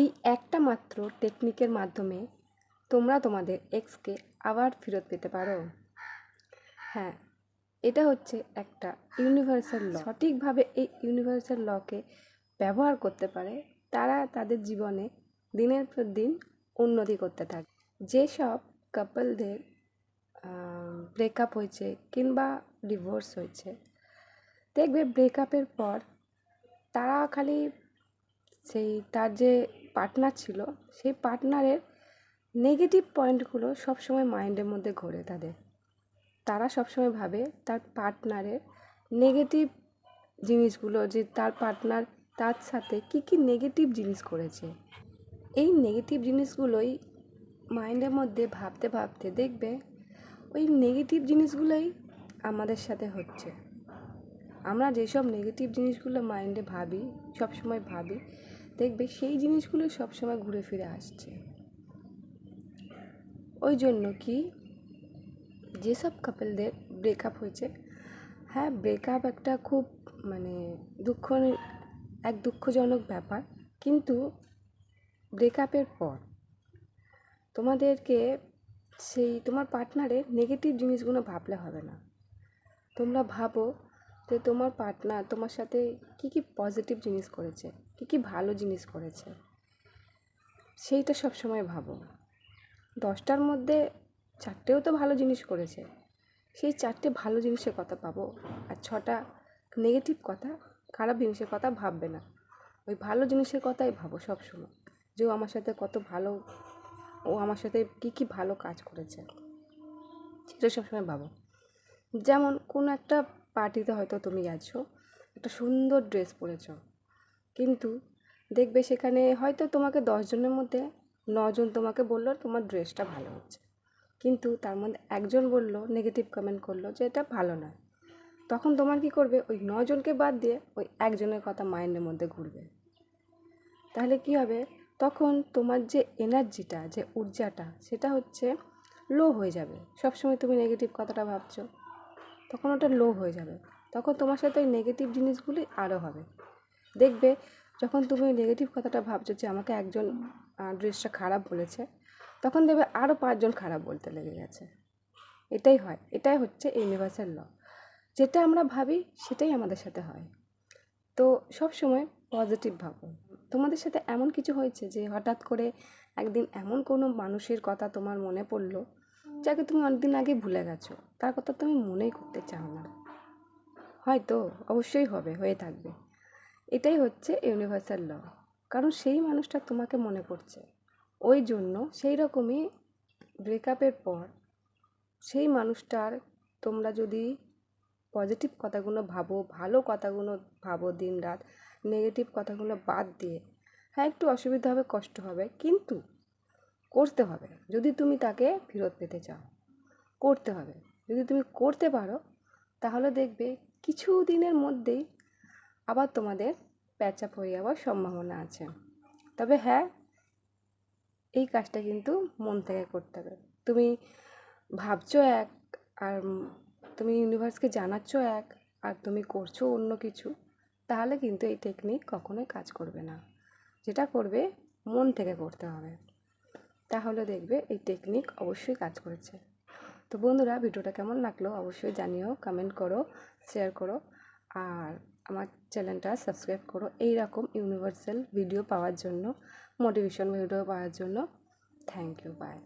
এই একটা মাত্র টেকনিকের মাধ্যমে তোমরা তোমাদের এক্সকে আবার ফেরত পেতে পারো। হ্যাঁ এটা হচ্ছে একটা ইউনিভার্সাল ল সঠিকভাবে এই ইউনিভার্সাল লকে ব্যবহার করতে পারে তারা তাদের জীবনে দিনের পর দিন উন্নতি করতে থাকে। যেসব কাপলদের ব্রেকআপ হয়েছে কিংবা ডিভোর্স হয়েছে, দেখবে ব্রেকআপের পর তারা খালি সেই তার যে পার্টনার ছিল, সেই পার্টনারের নেগেটিভ পয়েন্টগুলো সবসময় মাইন্ডের মধ্যে ঘোরে তাদের। তারা সবসময় ভাবে তার পার্টনারের নেগেটিভ জিনিসগুলো যে তার পার্টনার তার সাথে কী কী নেগেটিভ জিনিস করেছে। এই নেগেটিভ জিনিসগুলোই মাইন্ডের মধ্যে ভাবতে ভাবতে দেখবে ওই নেগেটিভ জিনিসগুলোই আমাদের সাথে হচ্ছে। আমরা যেসব নেগেটিভ জিনিসগুলো মাইন্ডে ভাবি, সবসময় ভাবি দেখবে সেই জিনিসগুলো সবসময় ঘুরে ফিরে আসছে। ওই জন্য কি যেসব কাপলদের ব্রেকআপ হয়েছে হ্যাঁ ব্রেকআপ একটা খুব মানে দুঃখ এক দুঃখজনক ব্যাপার। কিন্তু ব্রেকআপের পর তোমাদেরকে সেই তোমার পার্টনারের নেগেটিভ জিনিসগুলো ভাবলে হবে না। তোমরা ভাবো যে তোমার পার্টনার তোমার সাথে কী কী পজিটিভ জিনিস করেছে, কী কী ভালো জিনিস করেছে, সেইটা সবসময় ভাবো। দশটার মধ্যে চারটেও তো ভালো জিনিস করেছে, সেই চারটে ভালো জিনিসের কথা পাবো আর ছটা নেগেটিভ কথা, খারাপ জিনিসের কথা ভাববে না। ওই ভালো জিনিসের কথাই ভাবো সবসময়, যে ও আমার সাথে কত ভালো, ও আমার সাথে কী কী ভালো কাজ করেছে, সেটা সবসময় ভাবো। যেমন কোনো একটা পার্টিতে হয়তো তুমি গেছো একটা সুন্দর ড্রেস পরেছ। কিন্তু দেখবে সেখানে হয়তো তোমাকে দশজনের মধ্যে নজন তোমাকে বলল, তোমার ড্রেসটা ভালো হচ্ছে। কিন্তু তার মধ্যে একজন বলল নেগেটিভ কমেন্ট করল যে, এটা ভালো নয়। তখন তোমার কি করবে? ওই নজনকে বাদ দিয়ে ওই একজনের কথা মাইন্ডের মধ্যে ঘুরবে। তাহলে কি হবে? তখন তোমার যে এনার্জিটা, যে ঊর্জাটা, সেটা হচ্ছে লো হয়ে যাবে। সবসময় তুমি নেগেটিভ কথাটা ভাবছ। তখন ওটা লো হয়ে যাবে। তখন তোমার সাথে ওই নেগেটিভ জিনিসগুলি আরও হবে। দেখবে যখন তুমি ওই নেগেটিভ কথাটা ভাবছ যে আমাকে একজন ড্রেসটা খারাপ বলেছে, তখন দেখবে আরও পাঁচজন খারাপ বলতে লেগে গেছে। এটাই হয়। এটাই হচ্ছে ইউনিভার্সাল ল যেটা আমরা ভাবি সেটাই আমাদের সাথে হয়। তো সব সময় পজিটিভ ভাবো। তোমাদের সাথে এমন কিছু হয়েছে যে হঠাৎ করে একদিন এমন কোনো মানুষের কথা তোমার মনে পড়ল যাকে তুমি অনেকদিন আগে ভুলে গেছো, তার কথা তুমি মনেই করতে চাও না। হয়তো, অবশ্যই হবে, হয়ে থাকবে। এটাই হচ্ছে ইউনিভার্সাল ল কারণ সেই মানুষটা তোমাকে মনে পড়ছে ওই জন্য সেই রকমই ব্রেকআপের পর সেই মানুষটার তোমরা যদি পজিটিভ কথাগুলো ভাবো, ভালো কথাগুলো ভাবো দিন রাত নেগেটিভ কথাগুলো বাদ দিয়ে হ্যাঁ একটু অসুবিধা হবে, কষ্ট হবে, কিন্তু করতে হবে। যদি তুমি তাকে ফেরত পেতে চাও, করতে হবে। যদি তুমি করতে পারো, তাহলে দেখবে কিছু দিনের মধ্যেই আবার তোমাদের প্যাচ আপ হয়ে যাওয়ার সম্ভাবনা আছে। তবে হ্যাঁ এই কাজটা কিন্তু মন থেকে করতে হবে। তুমি ভাবছ এক, আর তুমি ইউনিভার্সকে জানাচ্ছ এক, আর তুমি করছ অন্য কিছু, তাহলে কিন্তু এই টেকনিক কখনোই কাজ করবে না। যেটা করবে, মন থেকে করতে হবে। তাহলে দেখবে এই টেকনিক অবশ্যই কাজ করেছে। তো বন্ধুরা, ভিডিওটা কেমন লাগল অবশ্যই জানিও কমেন্ট করো শেয়ার করো, আর আমার চ্যানেলটা সাবস্ক্রাইব করো এই রকম ইউনিভার্সাল ভিডিও পাওয়ার জন্য মোটিভেশন ভিডিও পাওয়ার জন্য। Thank you by